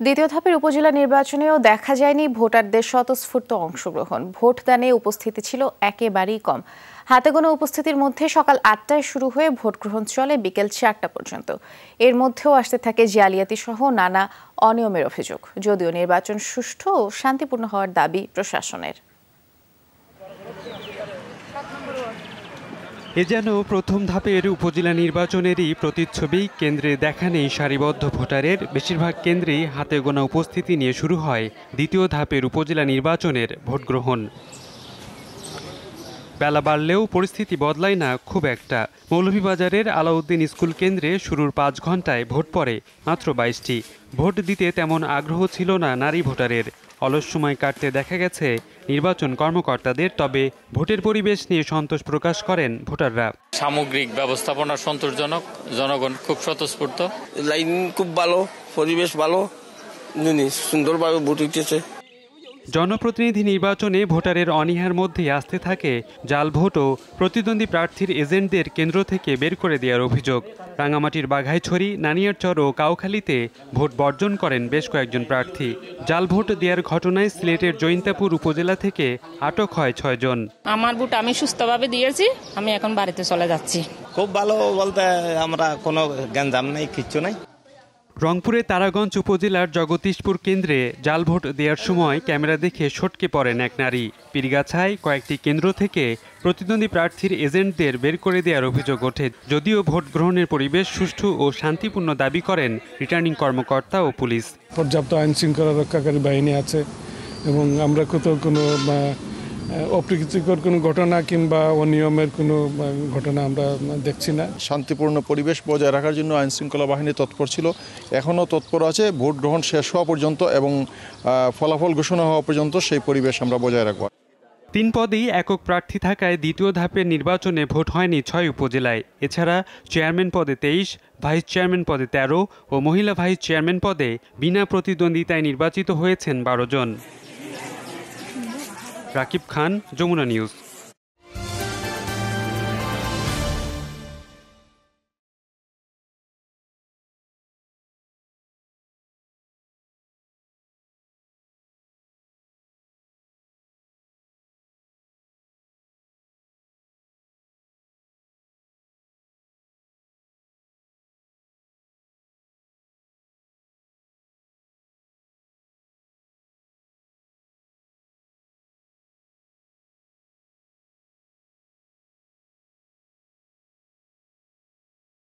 দ্বিতীয় ধাপের উপজেলা নির্বাচনেও দেখা যায়নি ভোটারদের স্বতঃস্ফূর্ত অংশগ্রহণ। ভোটদানে উপস্থিতি ছিল একেবারেই কম। হাতে গোনা উপস্থিতির মধ্যে সকাল আটটায় শুরু হয়ে ভোট গ্রহণ চলে বিকেল চারটা পর্যন্ত। এর মধ্যেও আসতে থাকে জালিয়াতি সহ নানা অনিয়মের অভিযোগ। যদিও নির্বাচন সুষ্ঠু ও শান্তিপূর্ণ হওয়ার দাবি প্রশাসনের। এ যেন প্রথম ধাপের উপজেলা নির্বাচনেরই প্রতিচ্ছবি। কেন্দ্রে দেখা নেই সারিবদ্ধ ভোটারের। বেশিরভাগ কেন্দ্রেই হাতে গোনা উপস্থিতি নিয়ে শুরু হয় দ্বিতীয় ধাপের উপজেলা নির্বাচনের ভোট গ্রহণ। বেলা বাড়লেও পরিস্থিতি বদলায় না খুব একটা। মৌলভীবাজারের আলাউদ্দিন স্কুল কেন্দ্রে শুরুর পাঁচ ঘন্টায় ভোট পড়ে মাত্র বাইশটি। ভোট দিতে তেমন আগ্রহ ছিল না নারী ভোটারের। অলস সময় কাটতে দেখা গেছে নির্বাচন কর্মকর্তাদের তবে ভোটের পরিবেশ নিয়ে সন্তোষ প্রকাশ করেন ভোটাররা। সামগ্রিক ব্যবস্থাপনা সন্তোষজনক জনগণ খুব স্বতঃস্ফূর্ত। লাইন খুব ভালো পরিবেশ ভালো সুন্দরভাবে ভোট উঠেছে। জনপ্রতিনিধি নির্বাচনে ভোটারের অনীহার মধ্যে আসতে থাকে জাল ভোট ও প্রতিদ্বন্দ্বী প্রার্থীর এজেন্টদের কেন্দ্র থেকে বের করে দেওয়ার অভিযোগ। রাঙামাটির বাঘাইছড়ি নানিয়ারচর ও কাউখালীতে ভোট বর্জন করেন বেশ কয়েকজন প্রার্থী। জাল ভোট দেওয়ার ঘটনায় সিলেটের জৈন্তাপুর উপজেলা থেকে আটক হয় ছয়জন। আমার ভোট আমি সুস্থভাবে দিয়েছি আমি এখন বাড়িতে চলে যাচ্ছি। খুব ভালো বলতে আমরা কোনো গ্যাঞ্জাম নাই কিচ্ছু নাই। রংপুরের তারাগঞ্জ উপজেলার জগদীশপুর কেন্দ্রে জাল ভোট দেওয়ার সময় ক্যামেরা দেখে সটকে পড়েন এক নারী। পীরগাছায় কয়েকটি কেন্দ্র থেকে প্রতিদ্বন্দ্বী প্রার্থীর এজেন্টদের বের করে দেওয়ার অভিযোগ ওঠে। যদিও ভোট গ্রহণের পরিবেশ সুষ্ঠু ও শান্তিপূর্ণ দাবি করেন রিটার্নিং কর্মকর্তা ও পুলিশ। পর্যাপ্ত আইন শৃঙ্খলা রক্ষাকারী বাহিনী আছে এবং আমরা কোথাও কোনো অপ্রীতিকর কোনো ঘটনা কিংবা অনিয়মের কোনো ঘটনা আমরা দেখছি না। শান্তিপূর্ণ পরিবেশ বজায় রাখার জন্য আইন শৃঙ্খলা বাহিনী তৎপর ছিল। এখনও তৎপর আছে ভোট গ্রহণ শেষ হওয়া পর্যন্ত এবং ফলাফল ঘোষণা হওয়া পর্যন্ত সেই পরিবেশ আমরা বজায় রাখব। তিন পদেই একক প্রার্থী থাকায় দ্বিতীয় ধাপের নির্বাচনে ভোট হয়নি ছয় উপজেলায়। এছাড়া চেয়ারম্যান পদে তেইশ ভাইস চেয়ারম্যান পদে ১৩ ও মহিলা ভাইস চেয়ারম্যান পদে বিনা প্রতিদ্বন্দ্বিতায় নির্বাচিত হয়েছেন বারো জন। রাকিব খান যমুনা নিউজ।